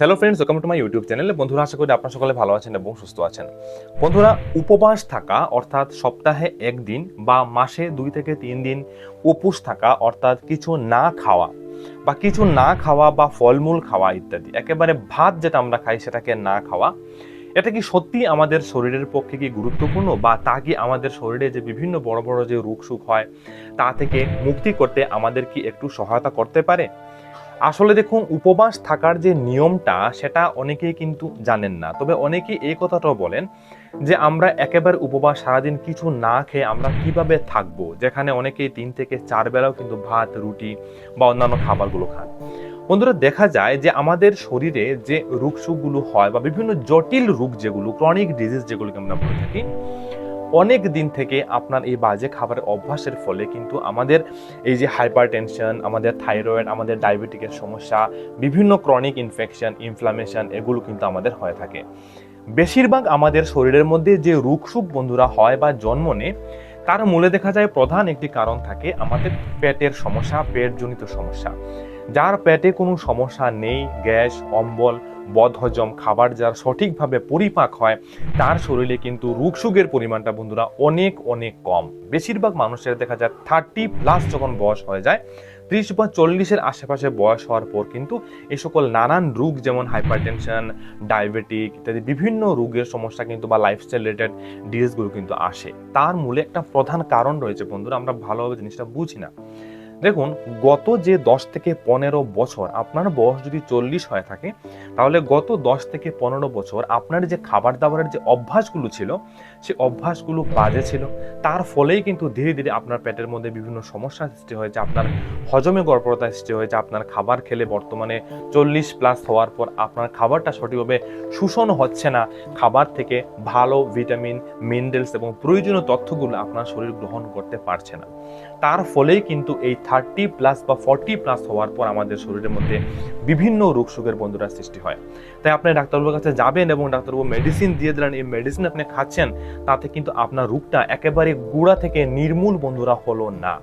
Hello friends welcome to my YouTube চ্যানেলে বন্ধুরা, আশা করি আপনারা সকলে ভালো আছেন এবং সুস্থ আছেন। বন্ধুরা, উপবাস থাকা, অর্থাৎ সপ্তাহে একদিন বা মাসে দুই থেকে তিন দিন উপোস থাকা, অর্থাৎ কিছু না খাওয়া বা কিছু না খাওয়া বা ফলমূল খাওয়া ইত্যাদি, একেবারে ভাত যেটা আমরা খাই সেটাকে না খাওয়া, এটা কি সত্যি আমাদের শরীরের পক্ষে কি গুরুত্বপূর্ণ বা তা কি আমাদের শরীরে যে বিভিন্ন বড় বড় যে রোগ সুখ হয়, তা থেকে মুক্তি করতে আমাদের কি একটু সহায়তা করতে পারে? আসলে দেখুন, উপবাস থাকার যে নিয়মটা, সেটা অনেকেই কিন্তু জানেন না। তবে অনেকেই এই কথাটাও বলেন যে, আমরা একেবারে উপবাস সারাদিন কিছু না খেয়ে আমরা কীভাবে থাকব? যেখানে অনেকেই তিন থেকে চার বেলাও কিন্তু ভাত, রুটি বা অন্যান্য খাবারগুলো খান। বন্ধুরা, দেখা যায় যে, আমাদের শরীরে যে রোগ সুখগুলো হয় বা বিভিন্ন জটিল রোগ যেগুলো ক্রনিক ডিজিজ যেগুলোকে আমরা বলে থাকি অনেক দিন থেকে আপনার এই বাজে খাবারের অভ্যাসের ফলে কিন্তু আমাদের এই যে হাইপার টেনশন আমাদের থাইরয়েড আমাদের ডায়াবেটিকের সমস্যা, বিভিন্ন ক্রনিক ইনফেকশন ইনফ্লামেশন এগুলো কিন্তু আমাদের হয়ে থাকে। বেশিরভাগ আমাদের শরীরের মধ্যে যে রোগসুখ বন্ধুরা হয় বা জন্ম নেয়, তার মূলে দেখা যায় প্রধান একটি কারণ থাকে আমাদের পেটের সমস্যা, পেটজনিত সমস্যা। যার পেটে কোনো সমস্যা নেই, গ্যাস, অম্বল বদহজম খাবার যার সঠিকভাবে পরিপাক হয়, তার শরীরে কিন্তু রোগসুখের পরিমাণটা বন্ধুরা অনেক অনেক কম। বেশিরভাগ মানুষের দেখা যায় থার্টি প্লাস যখন বয়স হয়ে যায়, ত্রিশ বা চল্লিশের আশেপাশে বয়স হওয়ার পর কিন্তু এ সকল নানান রোগ যেমন হাইপারটেনশন ডায়াবেটিক ইত্যাদি বিভিন্ন রোগের সমস্যা কিন্তু বা লাইফস্টাইল রিলেটেড ডিজিজগুলো কিন্তু আসে। তার মূলে একটা প্রধান কারণ রয়েছে বন্ধুরা, আমরা ভালোভাবে জিনিসটা বুঝি না। দেখুন, গত যে দশ থেকে পনেরো বছর আপনার বয়স যদি চল্লিশ হয়ে থাকে, তাহলে গত দশ থেকে পনেরো বছর আপনার যে খাবার দাবারের যে অভ্যাসগুলো ছিল সে অভ্যাসগুলো বাজে ছিল। তার ফলেই কিন্তু ধীরে ধীরে আপনার পেটের মধ্যে বিভিন্ন সমস্যা সৃষ্টি হয়েছে, আপনার হজমে গড়পড়তা সৃষ্টি হয়েছে, আপনার খাবার খেলে বর্তমানে চল্লিশ প্লাস হওয়ার পর আপনার খাবারটা সঠিকভাবে শোষণ হচ্ছে না। খাবার থেকে ভালো ভিটামিন, মিনারেলস এবং প্রয়োজনীয় তথ্যগুলো আপনার শরীর গ্রহণ করতে পারছে না। তার ফলেই কিন্তু এই থার্টি প্লাস বা ফর্টি প্লাস হওয়ার পর আমাদের শরীরের মধ্যে বিভিন্ন রোগ সুখের বন্ধুরা সৃষ্টি হয়। তাই আপনি ডাক্তারবাবুর কাছে যাবেন এবং ডাক্তারবাবু মেডিসিন দিয়ে দিলেন, এই মেডিসিন আপনি খাচ্ছেন, তাতে কিন্তু আপনার রোগটা একেবারে গোড়া থেকে নির্মূল বন্ধুরা হলো না।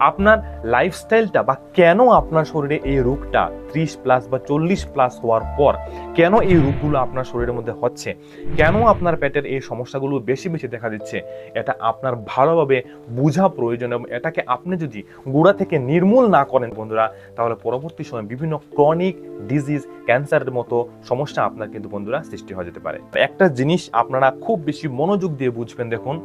আপনার লাইফস্টাইলটা বা কেন আপনার শরীরে এই রোগটা ত্রিশ প্লাস বা চল্লিশ প্লাস হওয়ার পর কেন এই রোগগুলো আপনার শরীরের মধ্যে হচ্ছে? কেন আপনার পেটের এই সমস্যাগুলো বেশি বেশি দেখা দিচ্ছে? এটা আপনার ভালোভাবে বোঝা প্রয়োজন এবং এটাকে আপনি যদি গোড়া থেকে নির্মূল না করেন বন্ধুরা, তাহলে পরবর্তী সময় বিভিন্ন ক্রনিক ডিজিজ ক্যান্সারের মতো সমস্যা আপনার কিন্তু বন্ধুরা সৃষ্টি হয়ে যেতে পারে। একটা জিনিস আপনারা খুব বেশি মনোযোগ দিয়ে বুঝবেন দেখুন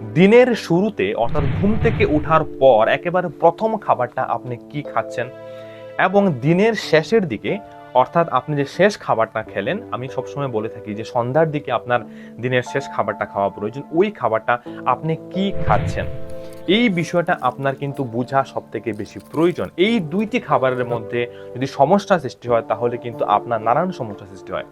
দিনের শুরুতে, অর্থাৎ ঘুম থেকে ওঠার পর, একেবারে প্রথম খাবারটা আপনি কি খাচ্ছেন? এবং দিনের শেষের দিকে, অর্থাৎ আপনি যে শেষ খাবারটা খেলেন, আমি সবসময় বলে থাকি যে সন্ধ্যার দিকে আপনার দিনের শেষ খাবারটা খাওয়া প্রয়োজন। ওই খাবারটা আপনি কি খাচ্ছেন? এই বিষয়টা আপনার কিন্তু বোঝা সব থেকে বেশি প্রয়োজন। এই দুইটি খাবারের মধ্যে যদি সমস্যা সৃষ্টি হয়, তাহলে কিন্তু আপনার নানান সমস্যা সৃষ্টি হয়।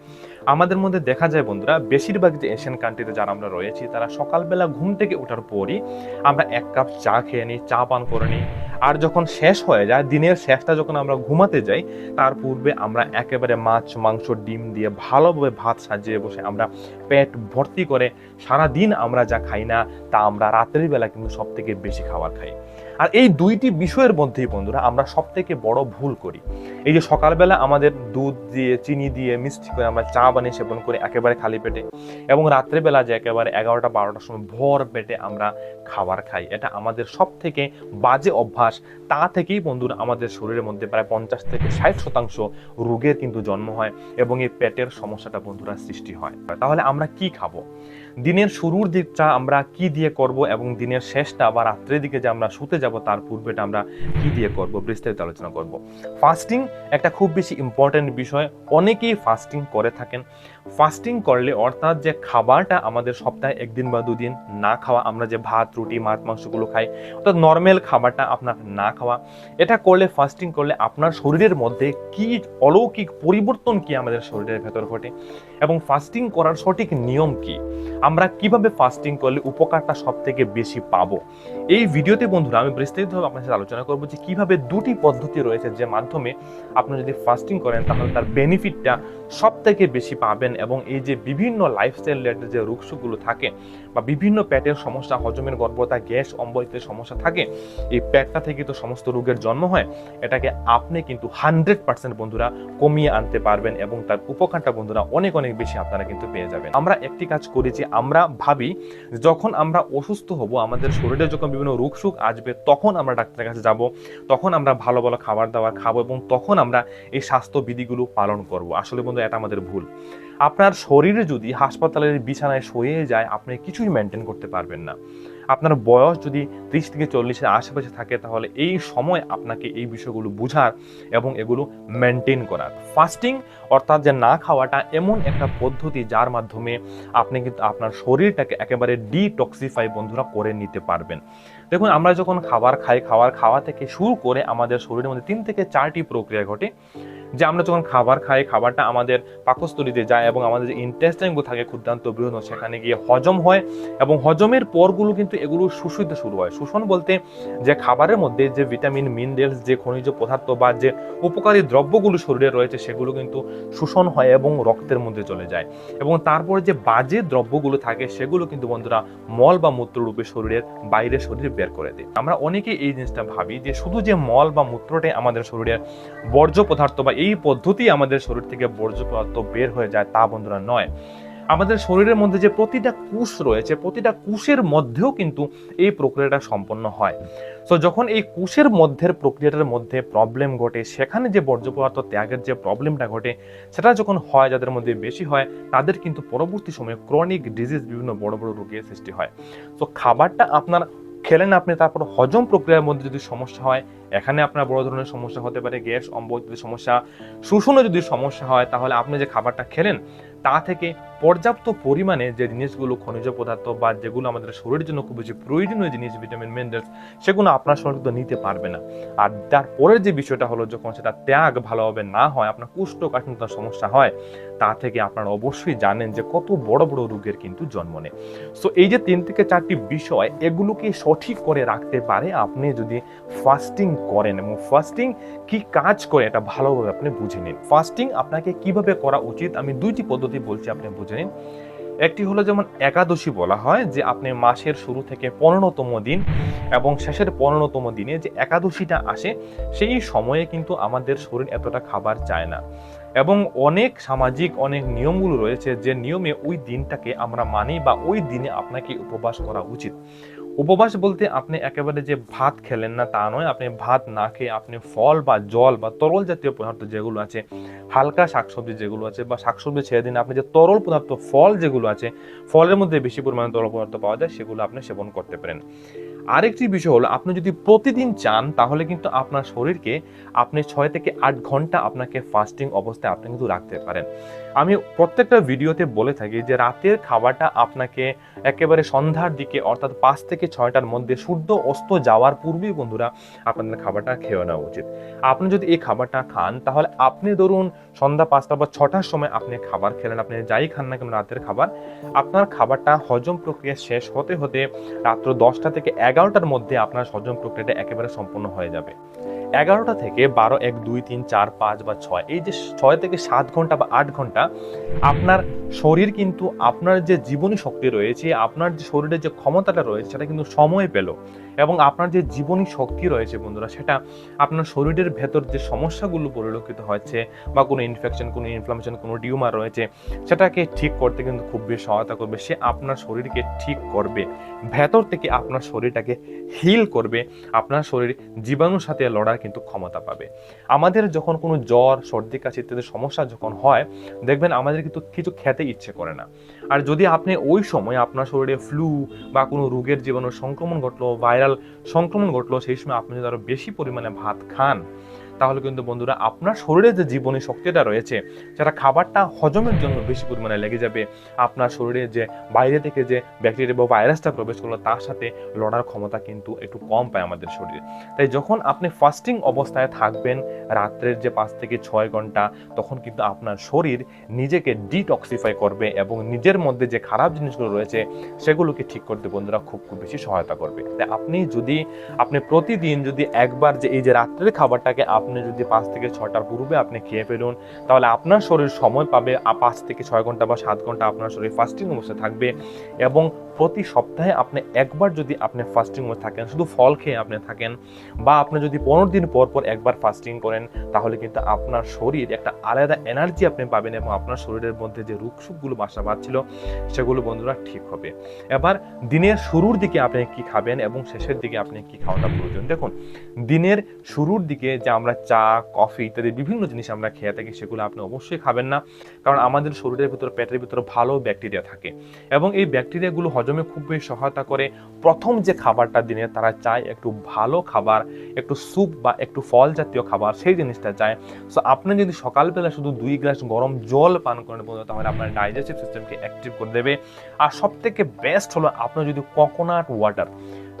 আমাদের মধ্যে দেখা যায় বন্ধুরা, বেশিরভাগ যে এশিয়ান কান্ট্রিতে যারা আমরা রয়েছি, তারা সকালবেলা ঘুম থেকে ওঠার পরই আমরা এক কাপ চা খেয়ে নিই, চা পান করে নিই। আর যখন শেষ হয়ে যায়, দিনের শেষটা যখন আমরা ঘুমাতে যাই, তার পূর্বে আমরা একেবারে মাছ, মাংস, ডিম দিয়ে ভালোভাবে ভাত সাজিয়ে বসে আমরা পেট ভর্তি করে সারা দিন আমরা যা খাই না, তা আমরা রাতের বেলা কিন্তু সব থেকে বেশি খাবার খাই। আর এই দুইটি বিষয়ের মধ্যেই বন্ধুরা আমরা সব থেকে বড় ভুল করি। এই যে সকালবেলা আমাদের দুধ দিয়ে, চিনি দিয়ে, মিষ্টি করে আমরা চা বানিয়ে সেবন করি একেবারে খালি পেটে এবং রাত্রেবেলা যে একেবারে এগারোটা, বারোটার সময় ভর পেটে আমরা খাবার খাই। এটা আমাদের সব থেকে বাজে অভ্যাস। তা থেকেই বন্ধুরা আমাদের শরীরের মধ্যে প্রায় পঞ্চাশ থেকে ষাট শতাংশ রোগের কিন্তু জন্ম হয় এবং এই পেটের সমস্যাটা বন্ধুরা সৃষ্টি হয়। তাহলে আমরা কি খাব? দিনের শুরুর দিকটা আমরা কি দিয়ে করব এবং দিনের শেষটা বা রাত্রের দিকে যে আমরা শুতে যাব, তার পূর্বেটা আমরা কি দিয়ে করব বিস্তারিত আলোচনা করব। ফাস্টিং একটা খুব বেশি ইম্পর্টেন্ট বিষয়। অনেকেই ফাস্টিং করে থাকেন। ফাস্টিং করলে অর্থাৎ যে খাবারটা আমাদের সপ্তাহে একদিন বা দুদিন না খাওয়া, আমরা যে ভাত, রুটি, মাছ, মাংসগুলো খাই, অর্থাৎ নর্মাল খাবারটা আপনার না খাওয়া, এটা করলে ফাস্টিং করলে আপনার শরীরের মধ্যে কি অলৌকিক পরিবর্তন কি আমাদের শরীরের ভেতর ঘটে এবং ফাস্টিং করার সঠিক নিয়ম কি? আমরা কীভাবে ফাস্টিং করলে উপকারটা সব থেকে বেশি পাবো? এই ভিডিওতে বন্ধুরা, আমি বিস্তারিতভাবে আপনার সাথে আলোচনা করব যে কীভাবে দুটি পদ্ধতি রয়েছে যে মাধ্যমে আপনি যদি ফাস্টিং করেন, তাহলে তার বেনিফিটটা সব থেকে বেশি পাবেন এবং এই যে বিভিন্ন লাইফস্টাইল রিলেটেড যে রোগসুগুলো থাকে বা বিভিন্ন পেটের সমস্যা, হজমের গর্ভতা, গ্যাস অম্বল ইত্যাদি সমস্যা থাকে, এই পেটটা থেকে তো সমস্ত রোগের জন্ম হয়, এটাকে আপনি কিন্তু হান্ড্রেড পার্সেন্ট বন্ধুরা কমিয়ে আনতে পারবেন এবং তার উপকারটা বন্ধুরা অনেক অনেক বেশি আপনারা কিন্তু পেয়ে যাবেন। আমরা একটি কাজ করি যে আমরা ভাবি যখন আমরা অসুস্থ হব, আমাদের শরীরে যখন বিভিন্ন রোগ সুখ আসবে, তখন আমরা ডাক্তারের কাছে যাব, তখন আমরা ভালো ভালো খাবার দাবার খাব এবং তখন আমরা এই স্বাস্থ্যবিধিগুলো পালন করব। আসলে বন্ধু, এটা আমাদের ভুল। আপনার শরীরে যদি হাসপাতালের বিছানায় শুয়ে যায়, আপনি কিছুই মেনটেন করতে পারবেন না। আপনার বয়স যদি ত্রিশ থেকে চল্লিশের আশেপাশে থাকে, তাহলে এই সময় আপনাকে এই বিষয়গুলো বুঝার এবং এগুলো মেনটেন করার। ফাস্টিং অর্থাৎ যে না খাওয়াটা এমন একটা পদ্ধতি যার মাধ্যমে আপনি কিন্তু আপনার শরীরটাকে একেবারে ডিটক্সিফাই বন্ধুরা করে নিতে পারবেন। দেখুন, আমরা যখন খাবার খাই, খাবার খাওয়া থেকে শুরু করে আমাদের শরীরের মধ্যে তিন থেকে চারটি প্রক্রিয়া ঘটে। যে আমরা যখন খাবার খাই, খাবারটা আমাদের পাকস্থলিতে যায় এবং আমাদের যে ইন্টেস্টাইনগুলো থাকে, ক্ষুদ্রান্ত বৃহৎ, সেখানে গিয়ে হজম হয় এবং হজমের পরগুলো কিন্তু এগুলো শোষিত শুরু হয়। শোষণ বলতে যে খাবারের মধ্যে যে ভিটামিন মিনারেলস যে খনিজ পদার্থ বা যে উপকারী দ্রব্যগুলো শরীরে রয়েছে, সেগুলো কিন্তু শোষণ হয় এবং রক্তের মধ্যে চলে যায়। এবং তারপর যে বাজে দ্রব্যগুলো থাকে, সেগুলো কিন্তু বন্ধুরা মল বা মূত্র রূপে শরীরের বাইরে শরীরে বের করে দেয়। আমরা অনেকে এই জিনিসটা ভাবি যে শুধু যে মল বা মূত্রটাই আমাদের শরীরের বর্জ্য পদার্থ বা এই পদ্ধতি আমাদের শরীর থেকে বর্জ্য পদার্থ বের হয়ে যায় তা বন্ধুরা নয়। আমাদের শরীরের মধ্যে যে প্রতিটা কুশ রয়েছে, প্রতিটা কুশের মধ্যেও কিন্তু এই প্রক্রিয়াটা সম্পন্ন হয়। তো যখন এই কুশের মধ্যের প্রক্রিয়াটার মধ্যে প্রবলেম ঘটে, সেখানে যে বর্জ্য পদার্থ ত্যাগের যে প্রবলেমটা ঘটে, সেটা যখন হয়, যাদের মধ্যে বেশি হয়, তাদের কিন্তু পরবর্তী সময়ে ক্রনিক ডিজিজ বিভিন্ন বড় বড় রোগের সৃষ্টি হয়। তো খাবারটা আপনার খেলেন আপনি, তারপর হজম প্রক্রিয়ার মধ্যে যদি সমস্যা হয়, এখানে আপনার বড় ধরনের সমস্যা হতে পারে, গ্যাস, অম্বল যদি সমস্যা, শোষণে যদি সমস্যা হয়, তাহলে আপনি যে খাবারটা খেলেন, তা থেকে পর্যাপ্ত পরিমাণে যে জিনিসগুলো খনিজ পদার্থ বা যেগুলো আমাদের শরীরের জন্য খুব বেশি প্রয়োজনীয় জিনিস, ভিটামিন মিনারেলস সেগুলো আপনার শরীর কিন্তু নিতে পারবে না। আর তারপরের যে বিষয়টা হলো, যখন সেটা ত্যাগ ভালোভাবে না হয়, আপনার কুষ্ঠকাঠিন্যতার সমস্যা হয় তা থেকে আপনারা অবশ্যই জানেন যে কত বড় বড় রোগের কিন্তু জন্ম নেয়। সো এই যে তিন থেকে চারটি বিষয়, এগুলোকে সঠিক করে রাখতে পারে আপনি যদি ফাস্টিং করেন এবং ফাস্টিং কি কাজ করে এটা ভালোভাবে আপনি বুঝে নিন। ফাস্টিং আপনাকে কীভাবে করা উচিত? আমি দুইটি পদ্ধতি বলছি, আপনি বুঝে নিন। একটি হলো যেমন একাদশী বলা হয়, যে আপনি মাসের শুরু থেকে পনেরোতম দিন এবং শেষের পনেরোতম দিনে যে একাদশীটা আসে, সেই সময়ে কিন্তু আমাদের শরীর এতটা খাবার চায় না। এবং অনেক সামাজিক, অনেক নিয়মগুলো রয়েছে যে নিয়মে ওই দিনটাকে আমরা মানি বা ওই দিনে আপনাকে উপবাস করা উচিত। উপবাস বলতে আপনি একেবারে যে ভাত খেলেন না তা নয়, আপনি ভাত না খেয়ে আপনি ফল বা জল বা তরল জাতীয় পদার্থ যেগুলো আছে, হালকা শাকসবজি যেগুলো আছে বা শাকসবজি ছেড়ে দিন, আপনি যে তরল পদার্থ, ফল যেগুলো আছে, ফলের মধ্যে বেশি পরিমাণে তরল পদার্থ পাওয়া যায়, সেগুলো আপনি সেবন করতে পারেন। আরেকটি বিষয় হলো, আপনি যদি প্রতিদিন চান, তাহলে কিন্তু আপনার শরীরকে আপনি ছয় থেকে আট ঘণ্টা আপনাকে ফাস্টিং অবস্থায় আপনি কিন্তু রাখতে পারেন। আমি প্রত্যেকটা ভিডিওতে বলে থাকি যে, রাতের খাবারটা আপনাকে একেবারে সন্ধ্যার দিকে, অর্থাৎ পাঁচ থেকে ছয়টার মধ্যে সূর্য অস্ত যাওয়ার পূর্বেই বন্ধুরা আপনাদের খাবারটা খেয়ে নেওয়া উচিত। আপনি যদি এই খাবারটা খান, তাহলে আপনি ধরুন সন্ধ্যা পাঁচটা বা ছটার সময় আপনি খাবার খেলেন, আপনি যাই খান না কেন রাতের খাবার, আপনার খাবারটা হজম প্রক্রিয়া শেষ হতে হতে রাত্র দশটা থেকে এগারোটার মধ্যে আপনার হজম প্রক্রিয়াটা একেবারে সম্পূর্ণ হয়ে যাবে। এগারোটা থেকে বারো, এক, দুই, তিন, চার, পাঁচ বা ছয়। এই যে ছয় থেকে সাত ঘণ্টা বা আট ঘণ্টা, আপনার শরীর কিন্তু আপনার যে জীবনী শক্তি রয়েছে, আপনার যে শরীরের যে ক্ষমতাটা রয়েছে, সেটা কিন্তু সময় পেল। এবং আপনার যে জীবনী শক্তি রয়েছে বন্ধুরা, সেটা আপনার শরীরের ভেতর যে সমস্যাগুলো পরিলক্ষিত হচ্ছে বা কোনো ইনফেকশন কোনো ইনফ্লামেশন কোনো টিউমার রয়েছে, সেটাকে ঠিক করতে কিন্তু খুব বেশি সহায়তা করবে। সে আপনার শরীরকে ঠিক করবে। ভেতর থেকে আপনার শরীরটাকে হিল করবে। আপনার শরীর জীবাণুর সাথে লড়ার কিন্তু ক্ষমতা পাবে। আমাদের যখন কোনো জ্বর, সর্দি, কাশি ইত্যাদি সমস্যা যখন হয়, দেখবেন আমাদের কিন্তু কিছু খেতে ইচ্ছে করে না। আর যদি আপনি ওই সময় আপনার শরীরে ফ্লু বা কোনো রোগের জীবাণু সংক্রমণ ঘটলো ভাইরাল সংক্রমণ ঘটলো, সেই সময় আপনি যদি আরও বেশি পরিমাণে ভাত খান তাহলে কিন্তু বন্ধুরা আপনার শরীরে যে জীবনী শক্তিটা রয়েছে, সেটা খাবারটা হজমের জন্য বেশি পরিমাণে লেগে যাবে। আপনার শরীরে যে বাইরে থেকে যে ব্যাকটেরিয়া বা ভাইরাসটা প্রবেশ করল, তার সাথে লড়ার ক্ষমতা কিন্তু একটু কম পায় আমাদের শরীরে। তাই যখন আপনি ফাস্টিং অবস্থায় থাকবেন, রাত্রের যে পাঁচ থেকে ছয় ঘণ্টা, তখন কিন্তু আপনার শরীর নিজেকে ডিটক্সিফাই করবে এবং নিজের মধ্যে যে খারাপ জিনিসগুলো রয়েছে, সেগুলোকে ঠিক করতে বন্ধুরা খুব খুব বেশি সহায়তা করবে। তাই আপনি যদি, আপনি প্রতিদিন যদি একবার যে এই যে রাত্রের খাবারটাকে আপনি যদি পাঁচ থেকে ছটার পূর্বে আপনি খেয়ে ফেলুন, তাহলে আপনার শরীর সময় পাবে পাঁচ থেকে ছয় ঘণ্টা বা সাত ঘণ্টা আপনার শরীর ফাস্টিং অবস্থায় থাকবে এবং প্রতি সপ্তাহে আপনি একবার যদি আপনি ফাস্টিং অবস্থায় থাকেন, শুধু ফল খেয়ে আপনি থাকেন, বা আপনি যদি পনেরো দিন পর পর একবার ফাস্টিং করেন, তাহলে কিন্তু আপনার শরীর একটা আলাদা এনার্জি আপনি পাবেন এবং আপনার শরীরের মধ্যে যে রোগসুখগুলো বাসা বাঁধছিল, সেগুলো বন্ধুরা ঠিক হবে। এবার দিনের শুরুর দিকে আপনি কি খাবেন এবং শেষের দিকে আপনি কি খাওয়াটা প্রয়োজন? দেখুন, দিনের শুরুর দিকে যে আমরা চা, কফি ইত্যাদি বিভিন্ন জিনিস আমরা খেয়ে থাকি, সেগুলো আপনি অবশ্যই খাবেন না, কারণ আমাদের শরীরের ভিতরে, পেটের ভিতরে ভালো ব্যাকটেরিয়া থাকে। এবং এই ব্যাকটেরিয়াগুলো হজমে খুব বেশি সহায়তা করে। প্রথম যে খাবারটা দিনে তারা চায় একটু ভালো খাবার, একটু স্যুপ বা একটু ফল জাতীয় খাবার, সেই জিনিসটা চায়। সো আপনি যদি সকালবেলা শুধু দুই গ্লাস গরম জল পান করেন বন্ধু, তাহলে আপনার ডাইজেস্টিভ সিস্টেমকে অ্যাক্টিভ করে দেবে। আর সব থেকে বেস্ট হলো আপনার যদি কোকোনাট ওয়াটার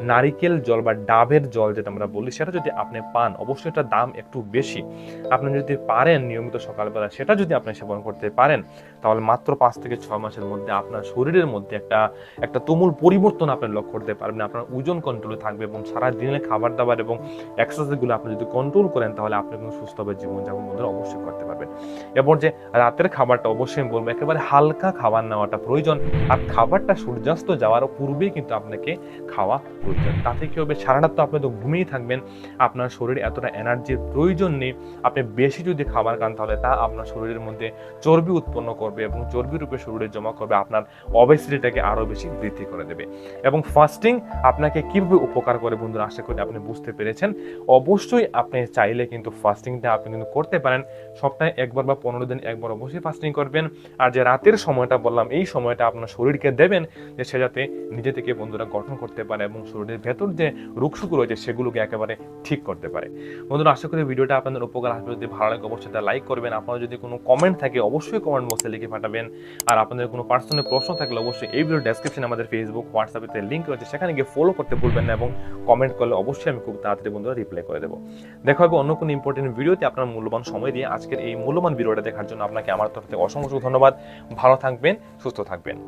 নারিকেল জল বা ডাবের জল যেটা আমরা বলি, সেটা যদি আপনি পান, অবশ্যই এটার দাম একটু বেশি। আপনি যদি পারেন নিয়মিত সকালবেলা, সেটা যদি আপনি সেবন করতে পারেন তাহলে মাত্র পাঁচ থেকে ছয় মাসের মধ্যে আপনার শরীরের মধ্যে একটা একটা তুমুল পরিবর্তন আপনি লক্ষ্য করতে পারবেন। আপনার ওজন কন্ট্রোলে থাকবে এবং সারা দিনের খাবার দাবার এবং এক্সারসাইজগুলো আপনি যদি কন্ট্রোল করেন, তাহলে আপনি কিন্তু সুস্থভাবে জীবনযাপন বন্ধুরা অবশ্যই করতে পারবেন। এরপর যে রাতের খাবারটা অবশ্যই বলব, একেবারে হালকা খাবার নেওয়াটা প্রয়োজন। আর খাবারটা সূর্যাস্ত যাওয়ার পূর্বেই কিন্তু আপনাকে খাওয়া প্রয়োজন। তাতে কী হবে? সারা রাত তো আপনি তো ঘুমিয়েই থাকবেন। আপনার শরীরে এতটা এনার্জির প্রয়োজন নেই। আপনি বেশি যদি খাবার খান, তাহলে তা আপনার শরীরের মধ্যে চর্বি উৎপন্ন করবে এবং চর্বি রূপে শরীরে জমা করবে, আপনার অবেসিটিটাকে আরও বেশি বৃদ্ধি করে দেবে। এবং ফাস্টিং আপনাকে কীভাবে উপকার করে বন্ধুরা, আশা করি আপনি বুঝতে পেরেছেন। অবশ্যই আপনি চাইলে কিন্তু ফাস্টিংটা আপনি কিন্তু করতে পারেন। সপ্তাহে একবার বা পনেরো দিন একবার অবশ্যই ফাস্টিং করবেন। আর যে রাতের সময়টা বললাম, এই সময়টা আপনার শরীরকে দেবেন যে সে যাতে নিজে থেকে বন্ধুরা গঠন করতে পারে এবং শরীরের ভেতর যে রোগসুখ রয়েছে সেগুলোকে একেবারে ঠিক করতে পারে। বন্ধুরা, আশা করি ভিডিওটা আপনাদের উপকার আসবে। যদি ভালো লাগে, অবশ্যই লাইক করবেন। আপনারা যদি কোনো কমেন্ট থাকে, অবশ্যই কমেন্ট বক্সে লিখে পাঠাবেন। আর আপনাদের কোনো পার্সোনাল প্রশ্ন থাকলে অবশ্যই এই ভিডিও ডেসক্রিপশনে আমাদের ফেসবুক হোয়াটসঅ্যাপে লিঙ্ক রয়েছে। সেখানে গিয়ে ফলো করতে ভুলবেন না এবং কমেন্ট করলে অবশ্যই আমি খুব তাড়াতাড়ি বন্ধুরা রিপ্লাই করে দেবো। দেখা হবে অন্য কোনো ইম্পর্টেন্ট ভিডিওতে আপনার মূল্যবান সময় দিয়ে আজকের এই মূল্যবান ভিডিওটা দেখার জন্য আপনাকে আমার তরফ থেকে অসংখ্য ধন্যবাদ। ভালো থাকবেন, সুস্থ থাকবেন।